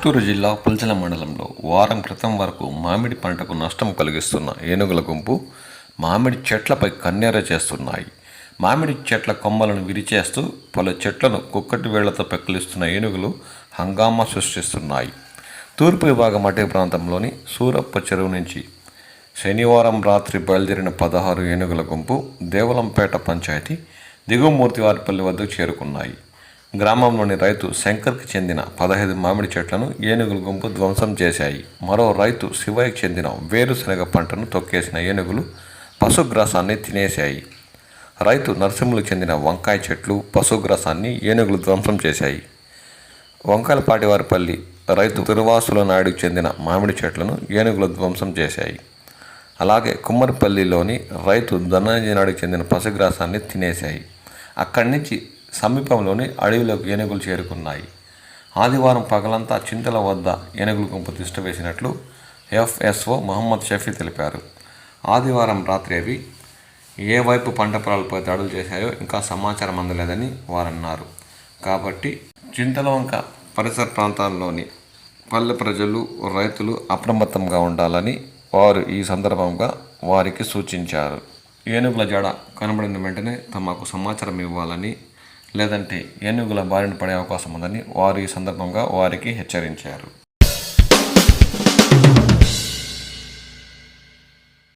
చిత్తూరు జిల్లా పుల్చల మండలంలో వారం క్రితం వరకు మామిడి పంటకు నష్టం కలిగిస్తున్న ఏనుగుల గుంపు మామిడి చెట్లపై కన్నెర చేస్తున్నాయి. మామిడి చెట్ల కొమ్మలను విరిచేస్తూ పలు చెట్లను కుక్కటి వేళ్ళతో పెక్కలిస్తున్న ఏనుగులు హంగామా సృష్టిస్తున్నాయి. తూర్పు విభాగం అటవీ ప్రాంతంలోని సూరప్ప చెరువు నుంచి శనివారం రాత్రి బయలుదేరిన పదహారు ఏనుగుల గుంపు దేవలంపేట పంచాయతీ దిగువమూర్తివారిపల్లి వద్దకు చేరుకున్నాయి. గ్రామంలోని రైతు శంకర్కి చెందిన పదహైదు మామిడి చెట్లను ఏనుగుల గుంపు ధ్వంసం చేశాయి. మరో రైతు శివయ్యకి చెందిన వేరుశనగ పంటను తొక్కేసిన ఏనుగులు పశుగ్రాసాన్ని తినేశాయి. రైతు నరసింహులకు చెందిన వంకాయ చెట్లు పశుగ్రాసాన్ని ఏనుగులు ధ్వంసం చేశాయి. వంకాయలపాటివారిపల్లి రైతు తిరువాసుల నాయుడుకు చెందిన మామిడి చెట్లను ఏనుగులు ధ్వంసం చేశాయి. అలాగే కుమ్మరిపల్లిలోని రైతు ధనంజయ నాయుడుకు చెందిన పశుగ్రాసాన్ని తినేశాయి. అక్కడి నుంచి సమీపంలోని అడవిలోకి ఏనుగులు చేరుకున్నాయి. ఆదివారం పగలంతా చింతల వద్ద ఏనుగుల గుంపు తిష్ట వేసినట్లు ఎఫ్ఎస్ఓ మహమ్మద్ షఫీ తెలిపారు. ఆదివారం రాత్రి అవి ఏ వైపు పంట పొలాలపై దాడులు చేశాయో ఇంకా సమాచారం అందలేదని వారన్నారు. కాబట్టి చింతలవంక పరిసర ప్రాంతాల్లోని పల్లె ప్రజలు రైతులు అప్రమత్తంగా ఉండాలని వారు ఈ సందర్భంగా వారికి సూచించారు. ఏనుగుల జాడ కనబడిన వెంటనే తమకు సమాచారం ఇవ్వాలని లేదంటే ఏనుగుల బారిన పడే అవకాశం ఉందని వారు ఈ సందర్భంగా వారికి హెచ్చరించారు.